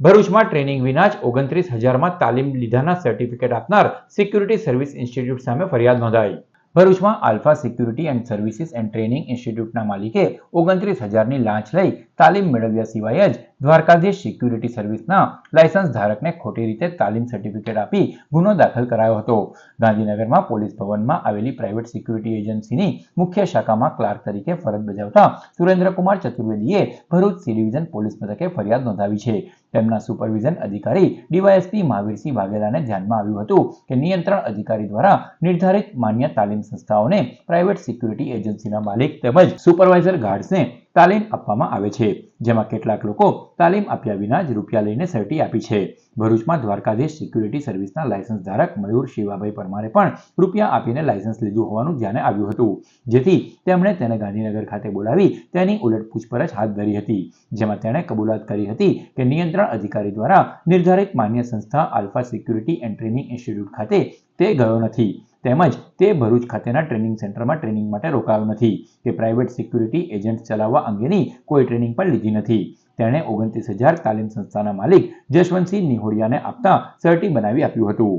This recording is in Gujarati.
ભરૂચમાં ટ્રેનિંગ વિના જ ઓગણત્રીસ હજારમાં તાલીમ લીધાના સર્ટિફિકેટ આપનાર સિક્યુરિટી સર્વિસ ઇન્સ્ટિટ્યૂટ સામે ફરિયાદ નોંધાઈ. ભરૂચમાં alpha security and services and training ઇન્સ્ટિટ્યૂટના માલિકે ઓગણત્રીસ હજારની લાંચ લઈ તાલીમ મેળવ્યા સિવાય જ દ્વારકાધીશ સિક્યુરિટી સર્વિસના લાયસન્સ ધારકને ખોટી રીતે તાલીમ સર્ટિફિકેટ આપી ગુનો દાખલ કરાયો હતો. ગાંધીનગરમાં પોલીસ ભવનમાં આવેલી પ્રાઇવેટ સિક્યુરિટી એજન્સીની મુખ્ય શાખામાં ક્લાર્ક તરીકે ફરજ બજાવતા સુરેન્દ્રકુમાર ચતુર્વેદીએ ભરૂચ સી ડિવિઝન પોલીસ મથકે ફરિયાદ નોંધાવી છે. તેમના સુપરવિઝન અધિકારી ડીવાયએસપી મહાવીરસિંહ વાઘેલાને ધ્યાનમાં આવ્યું હતું કે નિયંત્રણ અધિકારી દ્વારા નિર્ધારિત માન્ય તાલીમ સંસ્થાઓને પ્રાઇવેટ સિક્યુરિટી એજન્સીના માલિક તેમજ સુપરવાઇઝર ગાર્ડ્સને તાલીમ આપવામાં આવે છે. જેમાં કેટલાક લોકો તાલીમ આપ્યા વિના જ રૂપિયા લઈને સર્ટી આપી છે. ભરૂચમાં દ્વારકાધીશ સિક્યુરિટી સર્વિસના લાયસન્સ ધારક મયુર શિવાભાઈ પરમારે પણ રૂપિયા આપીને લાયસન્સ લીધું હોવાનું ધ્યાને આવ્યું હતું. જેથી તેમણે તેને ગાંધીનગર ખાતે બોલાવી તેની ઉલટ પૂછપરછ હાથ ધરી હતી. જેમાં તેણે કબૂલાત કરી હતી કે નિયંત્રણ અધિકારી દ્વારા નિર્ધારિત માન્ય સંસ્થા alpha security and training institute ખાતે તે ગયો નથી. તેમજ તે ભરૂચ ખાતેના ટ્રેનિંગ સેન્ટરમાં ટ્રેનિંગ માટે રોકાયો નથી કે પ્રાઇવેટ સિક્યુરિટી એજન્ટ ચલાવવા અંગેની કોઈ ટ્રેનિંગ પણ લીધી નથી. તેણે ઓગણત્રીસ હજાર તાલીમ સંસ્થાના માલિક જશવંતસિંહ નિહોડિયાને આપતા સર્ટી બનાવી આપ્યું હતું.